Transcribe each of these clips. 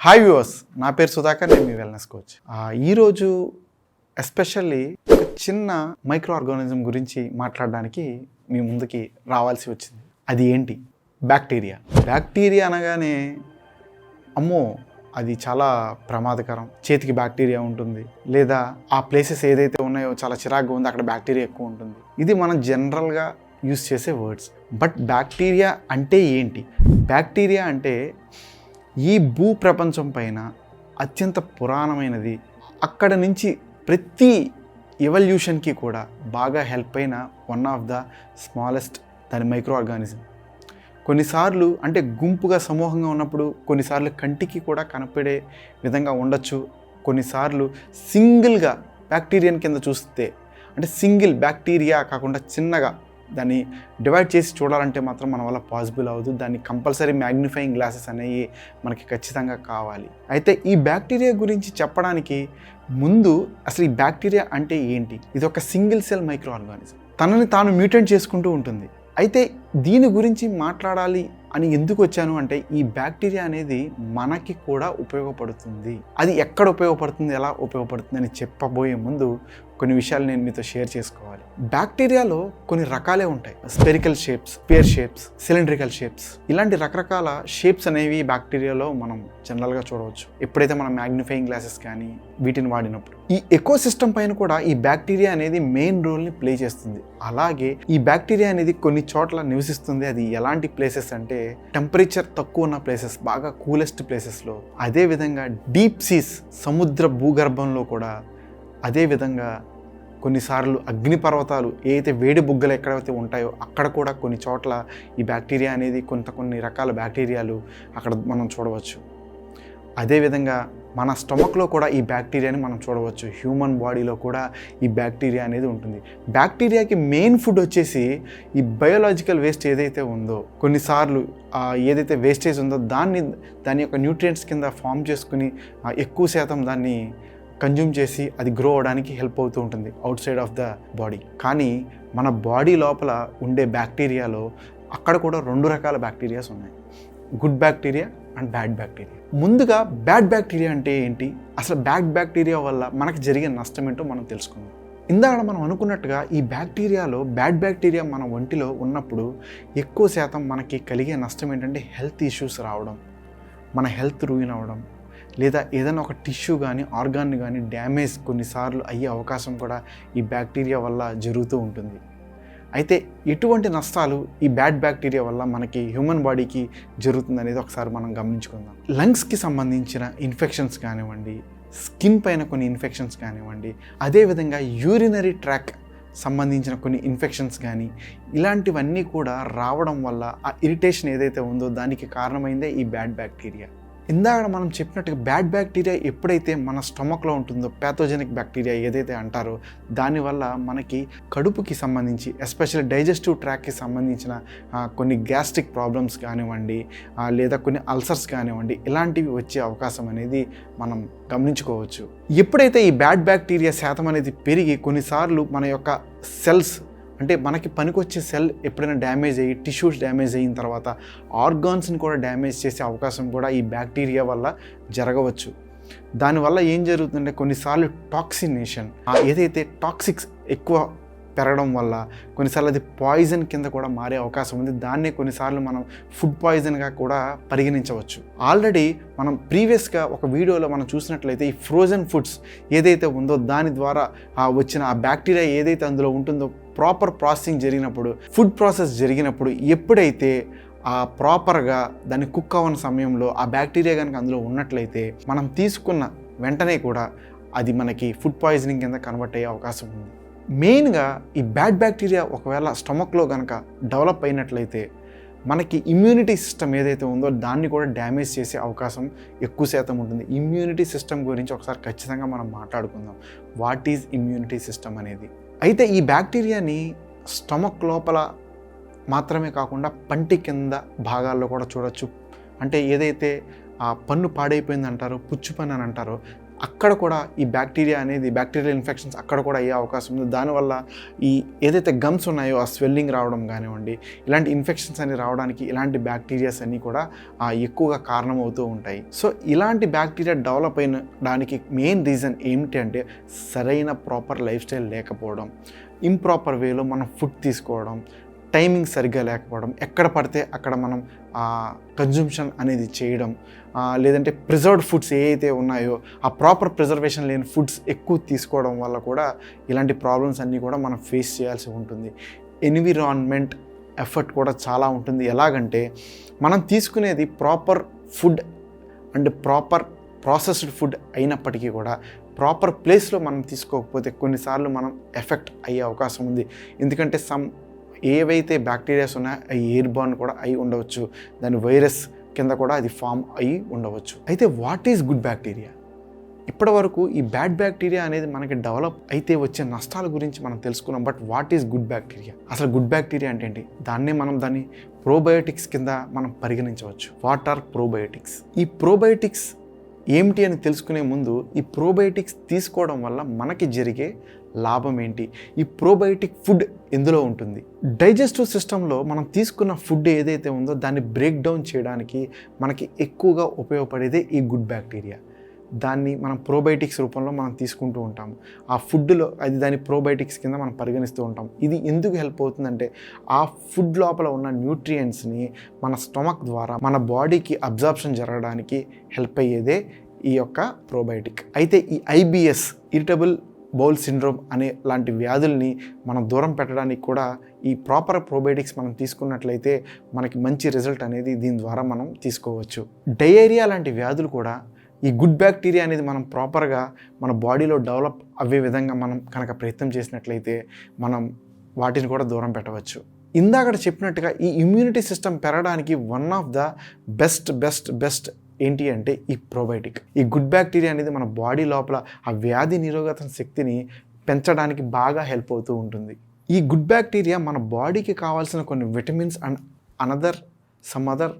Hi viewers నా పేరు సుధాకర్ నేను మీ వెల్నెస్ కోచ్ ఈరోజు ఎస్పెషల్లీ ఒక చిన్న మైక్రో ఆర్గానిజం గురించి మాట్లాడడానికి మీ ముందుకి రావాల్సి వచ్చింది. అది ఏంటి? బ్యాక్టీరియా బ్యాక్టీరియా అనగానే అమ్మో అది చాలా ప్రమాదకరం. చేతికి బ్యాక్టీరియా ఉంటుంది. లేదా ఆ ప్లేసెస్ ఏదైతే ఉన్నాయో చాలా చిరాగ్గా ఉంది అక్కడ బ్యాక్టీరియా ఎక్కువ ఉంటుంది. ఇది మనం జనరల్గా యూస్ చేసే వర్డ్స్ బట్ బ్యాక్టీరియా అంటే ఏంటి? బ్యాక్టీరియా అంటే ఈ భూ ప్రపంచం పైన అత్యంత పురాణమైనది అక్కడ నుంచి ప్రతి ఎవల్యూషన్కి కూడా బాగా హెల్ప్ అయిన వన్ ఆఫ్ ద స్మాలెస్ట్ దాని మైక్రో ఆర్గానిజం కొన్నిసార్లు అంటే గుంపుగా సమూహంగా ఉన్నప్పుడు కొన్నిసార్లు కంటికి కూడా కనపడే విధంగా ఉండొచ్చు. కొన్నిసార్లు సింగిల్గా బ్యాక్టీరియన్ కింద చూస్తే అంటే సింగిల్ బ్యాక్టీరియా కాకుండా చిన్నగా దాన్ని డివైడ్ చేసి చూడాలంటే మాత్రం మన వల్ల పాసిబుల్ అవ్వదు. దాన్ని కంపల్సరీ మ్యాగ్నిఫైయింగ్ గ్లాసెస్ అనేవి మనకి ఖచ్చితంగా కావాలి. అయితే ఈ బ్యాక్టీరియా గురించి చెప్పడానికి ముందు అసలు ఈ బ్యాక్టీరియా అంటే ఏంటి? ఇది ఒక సింగిల్ సెల్ మైక్రో ఆర్గానిజం తనని తాను మ్యూటెంట్ చేసుకుంటూ ఉంటుంది. అయితే దీని గురించి మాట్లాడాలి అని ఎందుకు వచ్చాను అంటే ఈ బ్యాక్టీరియా అనేది మనకి కూడా ఉపయోగపడుతుంది. అది ఎక్కడ ఉపయోగపడుతుంది ఎలా ఉపయోగపడుతుంది అని చెప్పబోయే ముందు కొన్ని విషయాలు నేను మీతో షేర్ చేసుకోవాలి. బ్యాక్టీరియాలో కొన్ని రకాలే ఉంటాయి. Spherical shapes pear shapes cylindrical shapes. ఇలాంటి రకరకాల షేప్స్ అనేవి బ్యాక్టీరియాలో మనం జనరల్గా చూడవచ్చు. ఎప్పుడైతే మనం మ్యాగ్నిఫైయింగ్ గ్లాసెస్ కానీ వీటిని వాడినప్పుడు. ఈ ఎకో సిస్టమ్ పైన కూడా ఈ బ్యాక్టీరియా అనేది మెయిన్ రోల్ని ప్లే చేస్తుంది. అలాగే ఈ బ్యాక్టీరియా అనేది కొన్ని చోట్ల నివసిస్తుంది. అది ఎలాంటి ప్లేసెస్ అంటే టెంపరేచర్ తక్కువ ఉన్న ప్లేసెస్ బాగా కూలెస్ట్ ప్లేసెస్లో అదేవిధంగా డీప్ సీస్ సముద్ర భూగర్భంలో కూడా అదేవిధంగా కొన్నిసార్లు అగ్నిపర్వతాలు ఏదైతే వేడి బుగ్గలు ఎక్కడైతే ఉంటాయో అక్కడ కూడా కొన్ని చోట్ల ఈ బ్యాక్టీరియా అనేది కొంత కొన్ని రకాల బ్యాక్టీరియాలు అక్కడ మనం చూడవచ్చు. అదేవిధంగా మన స్టమక్లో కూడా ఈ బ్యాక్టీరియాని మనం చూడవచ్చు. హ్యూమన్ బాడీలో కూడా ఈ బ్యాక్టీరియా అనేది ఉంటుంది. బ్యాక్టీరియాకి మెయిన్ ఫుడ్ వచ్చేసి ఈ బయోలాజికల్ వేస్ట్ ఏదైతే ఉందో కొన్నిసార్లు ఏదైతే వేస్టేజ్ ఉందో దాన్ని దాని యొక్క న్యూట్రియంట్స్ కింద ఫామ్ చేసుకుని ఎక్కువ శాతం దాన్ని కన్జ్యూమ్ చేసి అది గ్రో అవడానికి హెల్ప్ అవుతూ ఉంటుంది outside of the body కానీ మన బాడీ లోపల ఉండే బ్యాక్టీరియాలో అక్కడ కూడా రెండు రకాల బ్యాక్టీరియాస్ ఉన్నాయి. Good bacteria and bad bacteria ముందుగా బ్యాడ్ బ్యాక్టీరియా అంటే ఏంటి? అసలు బ్యాడ్ బ్యాక్టీరియా వల్ల మనకు జరిగే నష్టం ఏంటో మనం తెలుసుకుందాం. ఇందాక మనం అనుకున్నట్టుగా ఈ బ్యాక్టీరియాలో బ్యాడ్ బ్యాక్టీరియా మన ఒంటిలో ఉన్నప్పుడు ఎక్కువ శాతం మనకి కలిగే నష్టం ఏంటంటే హెల్త్ ఇష్యూస్ రావడం మన హెల్త్ రూయిన్ అవ్వడం లేదా ఏదైనా ఒక టిష్యూ కానీ ఆర్గాన్ కానీ డ్యామేజ్ కొన్నిసార్లు అయ్యే అవకాశం కూడా ఈ బ్యాక్టీరియా వల్ల జరుగుతూ ఉంటుంది. అయితే ఎటువంటి నష్టాలు ఈ బ్యాడ్ బ్యాక్టీరియా వల్ల మనకి హ్యూమన్ బాడీకి జరుగుతుంది అనేది ఒకసారి మనం గమనించుకుందాం. లంగ్స్కి సంబంధించిన ఇన్ఫెక్షన్స్ కానివ్వండి స్కిన్ పైన కొన్ని ఇన్ఫెక్షన్స్ కానివ్వండి అదేవిధంగా యూరినరీ ట్రాక్ సంబంధించిన కొన్ని ఇన్ఫెక్షన్స్ కానీ ఇలాంటివన్నీ కూడా రావడం వల్ల ఆ ఇరిటేషన్ ఏదైతే ఉందో దానికి కారణమైందే ఈ బ్యాడ్ బ్యాక్టీరియా. ఇందాక మనం చెప్పినట్టుగా బ్యాడ్ బ్యాక్టీరియా ఎప్పుడైతే మన స్టమక్లో ఉంటుందో ప్యాథోజెనిక్ బ్యాక్టీరియా ఏదైతే అంటారో దానివల్ల మనకి కడుపుకి సంబంధించి ఎస్పెషల్లీ డైజెస్టివ్ ట్రాక్కి సంబంధించిన కొన్ని గ్యాస్ట్రిక్ ప్రాబ్లమ్స్ కానివ్వండి లేదా కొన్ని అల్సర్స్ కానివ్వండి ఇలాంటివి వచ్చే అవకాశం అనేది మనం గమనించుకోవచ్చు. ఎప్పుడైతే ఈ బ్యాడ్ బ్యాక్టీరియా శాతం అనేది పెరిగి కొన్నిసార్లు మన యొక్క సెల్స్ అంటే మనకి పనికొచ్చే సెల్ ఎప్పుడైనా డ్యామేజ్ అయ్యి టిష్యూస్ డ్యామేజ్ అయిన తర్వాత ఆర్గాన్స్ని కూడా డ్యామేజ్ చేసే అవకాశం కూడా ఈ బ్యాక్టీరియా వల్ల జరగవచ్చు. దానివల్ల ఏం జరుగుతుందంటే కొన్నిసార్లు టాక్సినేషన్. ఏదైతే టాక్సిక్స్ ఎక్కువ పెరగడం వల్ల కొన్నిసార్లు అది పాయిజన్ కింద కూడా మారే అవకాశం ఉంది. దాన్నే కొన్నిసార్లు మనం ఫుడ్ పాయిజన్గా కూడా పరిగణించవచ్చు. ఆల్రెడీ మనం ప్రీవియస్గా ఒక వీడియోలో మనం చూసినట్లయితే ఈ ఫ్రోజన్ ఫుడ్స్ ఏదైతే ఉందో దాని ద్వారా వచ్చిన ఆ బ్యాక్టీరియా ఏదైతే అందులో ఉంటుందో ప్రాపర్ ప్రాసెసింగ్ జరిగినప్పుడు ఫుడ్ ప్రాసెస్ జరిగినప్పుడు ఎప్పుడైతే ఆ ప్రాపర్గా దాన్ని కుక్ అవ్వని సమయంలో ఆ బ్యాక్టీరియా కనుక అందులో ఉన్నట్లయితే మనం తీసుకున్న వెంటనే కూడా అది మనకి ఫుడ్ పాయిజనింగ్ కింద కన్వర్ట్ అయ్యే అవకాశం ఉంది. మెయిన్గా ఈ బ్యాడ్ బ్యాక్టీరియా ఒకవేళ స్టమక్లో కనుక డెవలప్ అయినట్లయితే మనకి ఇమ్యూనిటీ సిస్టమ్ ఏదైతే ఉందో దాన్ని కూడా డ్యామేజ్ చేసే అవకాశం ఎక్కువ శాతం ఉంటుంది. ఇమ్యూనిటీ సిస్టమ్ గురించి ఒకసారి ఖచ్చితంగా మనం మాట్లాడుకుందాం. వాట్ ఈజ్ ఇమ్యూనిటీ సిస్టమ్ అనేది? అయితే ఈ బ్యాక్టీరియాని స్టమక్ లోపల మాత్రమే కాకుండా పంటి కింద భాగాల్లో కూడా చూడొచ్చు. అంటే ఏదైతే ఆ పన్ను పాడైపోయింది అంటారో పుచ్చు పన్ను అని అంటారో అక్కడ కూడా ఈ బ్యాక్టీరియా అనేది బ్యాక్టీరియల్ ఇన్ఫెక్షన్స్ అక్కడ కూడా అయ్యే అవకాశం ఉంది. దానివల్ల ఈ ఏదైతే గమ్స్ ఉన్నాయో ఆ స్వెల్లింగ్ రావడం కానివ్వండి ఇలాంటి ఇన్ఫెక్షన్స్ అన్ని రావడానికి ఇలాంటి బ్యాక్టీరియాస్ అన్నీ కూడా ఎక్కువగా కారణమవుతూ ఉంటాయి. సో ఇలాంటి బ్యాక్టీరియా డెవలప్ అయిన దానికి మెయిన్ రీజన్ ఏమిటి అంటే సరైన ప్రాపర్ లైఫ్ స్టైల్ లేకపోవడం ఇంప్రాపర్ వేలో మనం ఫుడ్ తీసుకోవడం టైమింగ్ సరిగ్గా లేకపోవడం ఎక్కడ పడితే అక్కడ మనం కన్జూమ్షన్ అనేది చేయడం లేదంటే ప్రిజర్వ్డ్ ఫుడ్స్ ఏవైతే ఉన్నాయో ఆ ప్రాపర్ ప్రిజర్వేషన్ లేని ఫుడ్స్ ఎక్కువ తీసుకోవడం వల్ల కూడా ఇలాంటి ప్రాబ్లమ్స్ అన్నీ కూడా మనం ఫేస్ చేయాల్సి ఉంటుంది. ఎన్విరాన్మెంట్ ఎఫర్ట్ కూడా చాలా ఉంటుంది. ఎలాగంటే మనం తీసుకునేది proper food and proper processed food అయినప్పటికీ కూడా ప్రాపర్ ప్లేస్లో మనం తీసుకోకపోతే కొన్నిసార్లు మనం ఎఫెక్ట్ అయ్యే అవకాశం ఉంది. ఎందుకంటే సమ్ ఏవైతే బ్యాక్టీరియాస్ ఉన్నాయో అవి ఎయిర్ బార్న్ కూడా అయి ఉండవచ్చు. దాని వైరస్ కింద కూడా అది ఫామ్ అయ్యి ఉండవచ్చు. అయితే వాట్ ఈజ్ గుడ్ బ్యాక్టీరియా? ఇప్పటి వరకు ఈ బ్యాడ్ బ్యాక్టీరియా అనేది మనకి డెవలప్ అయితే వచ్చే నష్టాల గురించి మనం తెలుసుకున్నాం. But what is good bacteria? అసలు గుడ్ బ్యాక్టీరియా అంటే ఏంటి? దాన్నే మనం దాన్ని ప్రోబయోటిక్స్ కింద మనం పరిగణించవచ్చు. What are probiotics? ఈ ప్రోబయోటిక్స్ ఏమిటి అని తెలుసుకునే ముందు ఈ ప్రోబయోటిక్స్ తీసుకోవడం వల్ల మనకి జరిగే లాభం ఏంటి? ఈ ప్రోబయోటిక్ ఫుడ్ ఎందులో ఉంటుంది? డైజెస్టివ్ సిస్టంలో మనం తీసుకున్న ఫుడ్ ఏదైతే ఉందో దాన్ని బ్రేక్ డౌన్ చేయడానికి మనకి ఎక్కువగా ఉపయోగపడేదే ఈ గుడ్ బ్యాక్టీరియా. దాన్ని మనం ప్రోబయోటిక్స్ రూపంలో మనం తీసుకుంటూ ఉంటాం ఆ ఫుడ్లో అది దాని ప్రోబయోటిక్స్ కింద మనం పరిగణిస్తూ ఉంటాం ఇది ఎందుకు హెల్ప్ అవుతుందంటే ఆ ఫుడ్ లోపల ఉన్న న్యూట్రియంట్స్ని మన స్టమక్ ద్వారా మన బాడీకి అబ్జార్ప్షన్ జరగడానికి హెల్ప్ అయ్యేదే ఈ యొక్క ప్రోబయోటిక్. అయితే ఈ ఐబిఎస్ ఇరిటబుల్ బౌల్ సిండ్రోమ్ అనే లాంటి వ్యాధుల్ని మనం దూరం పెట్టడానికి కూడా ఈ ప్రాపర్ ప్రోబయోటిక్స్ మనం తీసుకున్నట్లయితే మనకి మంచి రిజల్ట్ అనేది దీని ద్వారా మనం తీసుకోవచ్చు. డయేరియా లాంటి వ్యాధులు కూడా ఈ గుడ్ బ్యాక్టీరియా అనేది మనం ప్రాపర్గా మన బాడీలో డెవలప్ అవ్వే విధంగా మనం కనుక ప్రయత్నం చేసినట్లయితే మనం వాటిని కూడా దూరం పెట్టవచ్చు. ఇందాక చెప్పినట్టుగా ఈ ఇమ్యూనిటీ సిస్టమ్ పెరగడానికి one of the best best best ఏంటి అంటే ఈ ప్రోబయోటిక్ ఈ గుడ్ బ్యాక్టీరియా అనేది మన బాడీ లోపల ఆ వ్యాధి నిరోధక శక్తిని పెంచడానికి బాగా హెల్ప్ అవుతూ ఉంటుంది. ఈ గుడ్ బ్యాక్టీరియా మన బాడీకి కావాల్సిన కొన్ని vitamins and another some other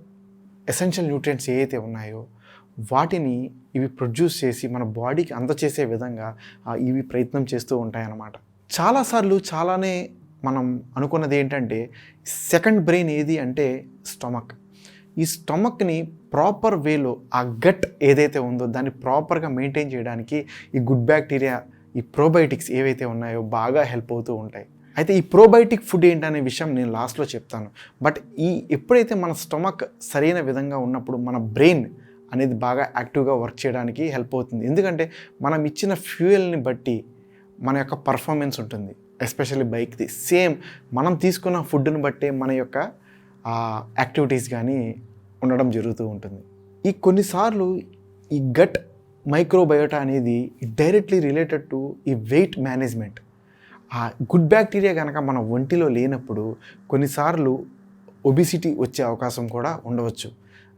essential nutrients ఏవైతే ఉన్నాయో వాటిని ఇవి ప్రొడ్యూస్ చేసి మన బాడీకి అందచేసే విధంగా ఇవి ప్రయత్నం చేస్తూ ఉంటాయన్నమాట. చాలాసార్లు చాలానే మనం అనుకున్నది ఏంటంటే సెకండ్ బ్రెయిన్ ఏది అంటే స్టమక్ ఈ స్టమక్ని ప్రాపర్ వేలో ఆ గట్ ఏదైతే ఉందో దాన్ని ప్రాపర్గా మెయింటైన్ చేయడానికి ఈ గుడ్ బ్యాక్టీరియా ఈ ప్రోబయోటిక్స్ ఏవైతే ఉన్నాయో బాగా హెల్ప్ అవుతూ ఉంటాయి. అయితే ఈ ప్రోబయోటిక్ ఫుడ్ ఏంటనే విషయం నేను లాస్ట్లో చెప్తాను. బట్ ఈ ఎప్పుడైతే మన స్టమక్ సరైన విధంగా ఉన్నప్పుడు మన బ్రెయిన్ అనేది బాగా యాక్టివ్గా వర్క్ చేయడానికి హెల్ప్ అవుతుంది. ఎందుకంటే మనం ఇచ్చిన ఫ్యూయల్ని బట్టి మన యొక్క పర్ఫార్మెన్స్ ఉంటుంది. ఎస్పెషల్లీ బైక్ది. సేమ్ మనం తీసుకున్న ఫుడ్ని బట్టే మన యొక్క యాక్టివిటీస్ కానీ ఉండడం జరుగుతూ ఉంటుంది. ఈ కొన్నిసార్లు ఈ గట్ మైక్రోబయోటా అనేది డైరెక్ట్లీ రిలేటెడ్ టు ఈ వెయిట్ మేనేజ్మెంట్ ఆ గుడ్ బ్యాక్టీరియా కనుక మన ఒంటిలో లేనప్పుడు కొన్నిసార్లు ఒబిసిటీ వచ్చే అవకాశం కూడా ఉండవచ్చు.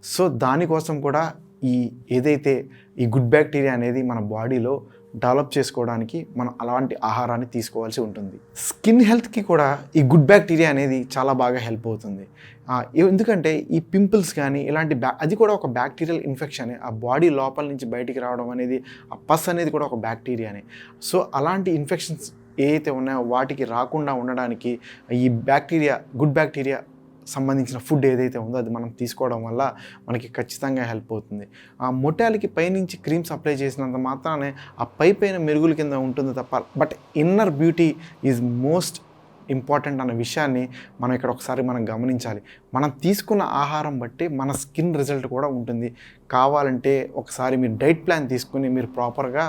సో దానికోసం కూడా ఈ ఏదైతే ఈ గుడ్ బ్యాక్టీరియా అనేది మన బాడీలో డెవలప్ చేసుకోవడానికి మనం అలాంటి ఆహారాన్ని తీసుకోవాల్సి ఉంటుంది. స్కిన్ హెల్త్కి కూడా ఈ గుడ్ బ్యాక్టీరియా అనేది చాలా బాగా హెల్ప్ అవుతుంది. ఎందుకంటే ఈ పింపుల్స్ కానీ ఇలాంటి బ్యా అది కూడా ఒక బ్యాక్టీరియల్ ఇన్ఫెక్షన్. ఆ బాడీ లోపల నుంచి బయటికి రావడం అనేది ఆ పస్ అనేది కూడా ఒక బ్యాక్టీరియానే. సో అలాంటి ఇన్ఫెక్షన్స్ ఏవైతే ఉన్నాయో వాటికి రాకుండా ఉండడానికి ఈ బ్యాక్టీరియా గుడ్ బ్యాక్టీరియా సంబంధించిన ఫుడ్ ఏదైతే ఉందో అది మనం తీసుకోవడం వల్ల మనకి ఖచ్చితంగా హెల్ప్ అవుతుంది. ఆ మొటాలకి పైనుంచి క్రీమ్స్ అప్లై చేసినంత మాత్రానే ఆ పై పైన మెరుగుల కింద ఉంటుంది తప్ప but inner beauty is most important అన్న విషయాన్ని మనం ఇక్కడ ఒకసారి మనం గమనించాలి. మనం తీసుకున్న ఆహారం బట్టి మన స్కిన్ రిజల్ట్ కూడా ఉంటుంది. కావాలంటే ఒకసారి మీరు డైట్ ప్లాన్ తీసుకుని మీరు ప్రాపర్గా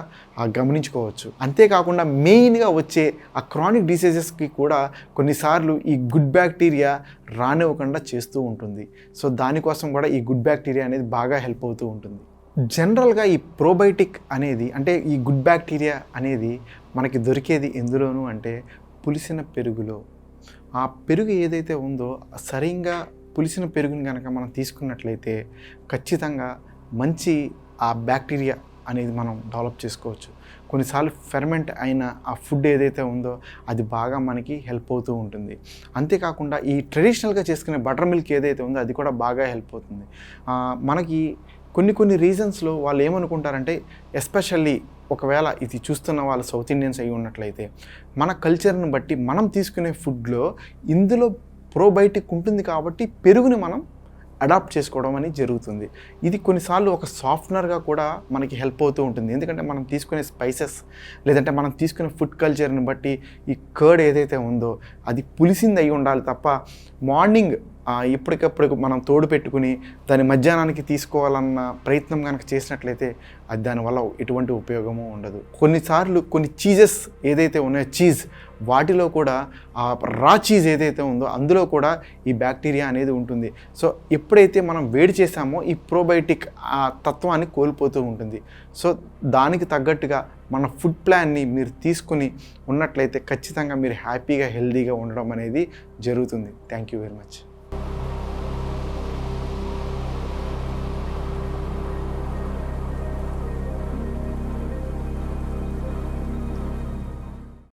గమనించుకోవచ్చు. అంతేకాకుండా మెయిన్గా వచ్చే ఆ క్రానిక్ డిసీజెస్కి కూడా కొన్నిసార్లు ఈ గుడ్ బ్యాక్టీరియా రానివ్వకుండా చేస్తూ ఉంటుంది. సో దానికోసం కూడా ఈ గుడ్ బ్యాక్టీరియా అనేది బాగా హెల్ప్ అవుతూ ఉంటుంది. జనరల్గా ఈ ప్రోబయోటిక్ అనేది అంటే ఈ గుడ్ బ్యాక్టీరియా అనేది మనకి దొరికేది ఎందులోనూ అంటే పులిసిన పెరుగులో ఆ పెరుగు ఏదైతే ఉందో సరిగ్గా పులిసిన పెరుగుని కనుక మనం తీసుకున్నట్లయితే ఖచ్చితంగా మంచి ఆ బ్యాక్టీరియా అనేది మనం డెవలప్ చేసుకోవచ్చు. కొన్నిసార్లు ఫెర్మెంట్ అయిన ఆ ఫుడ్ ఏదైతే ఉందో అది బాగా మనకి హెల్ప్ అవుతూ ఉంటుంది. అంతేకాకుండా ఈ ట్రెడిషనల్గా చేసుకునే బటర్ మిల్క్ ఏదైతే ఉందో అది కూడా బాగా హెల్ప్ అవుతుంది. మనకి కొన్ని కొన్ని రీజన్స్లో వాళ్ళు ఏమనుకుంటారంటే ఎస్పెషల్లీ ఒకవేళ ఇది చూస్తున్న వాళ్ళు సౌత్ ఇండియన్స్ అయి ఉన్నట్లయితే మన కల్చర్ని బట్టి మనం తీసుకునే ఫుడ్లో ఇందులో ప్రోబయోటిక్ ఉంటుంది కాబట్టి పెరుగుని మనం అడాప్ట్ చేసుకోవడం అనేది జరుగుతుంది. ఇది కొన్నిసార్లు ఒక సాఫ్ట్నర్గా కూడా మనకి హెల్ప్ అవుతూ ఉంటుంది. ఎందుకంటే మనం తీసుకునే స్పైసెస్ లేదంటే మనం తీసుకునే ఫుడ్ కల్చర్ని బట్టి ఈ కర్డ్ ఏదైతే ఉందో అది పులిసింది అయి ఉండాలి తప్ప మార్నింగ్ ఇప్పటికప్పుడు మనం తోడు పెట్టుకుని దాని మధ్యాహ్నానికి తీసుకోవాలన్న ప్రయత్నం కనుక చేసినట్లయితే అది దానివల్ల ఎటువంటి ఉపయోగము ఉండదు. కొన్నిసార్లు కొన్ని చీజెస్ ఏదైతే ఉన్నాయో చీజ్ వాటిలో కూడా ఆ రా చీజ్ ఏదైతే ఉందో అందులో కూడా ఈ బ్యాక్టీరియా అనేది ఉంటుంది. సో ఎప్పుడైతే మనం వేడి చేసామో ఈ ప్రోబయోటిక్ ఆ తత్వాన్ని కోల్పోతూ ఉంటుంది. సో దానికి తగ్గట్టుగా మన ఫుడ్ ప్లాన్ని మీరు తీసుకుని ఉన్నట్లయితే ఖచ్చితంగా మీరు హ్యాపీగా హెల్తీగా ఉండడం అనేది జరుగుతుంది. Thank you very much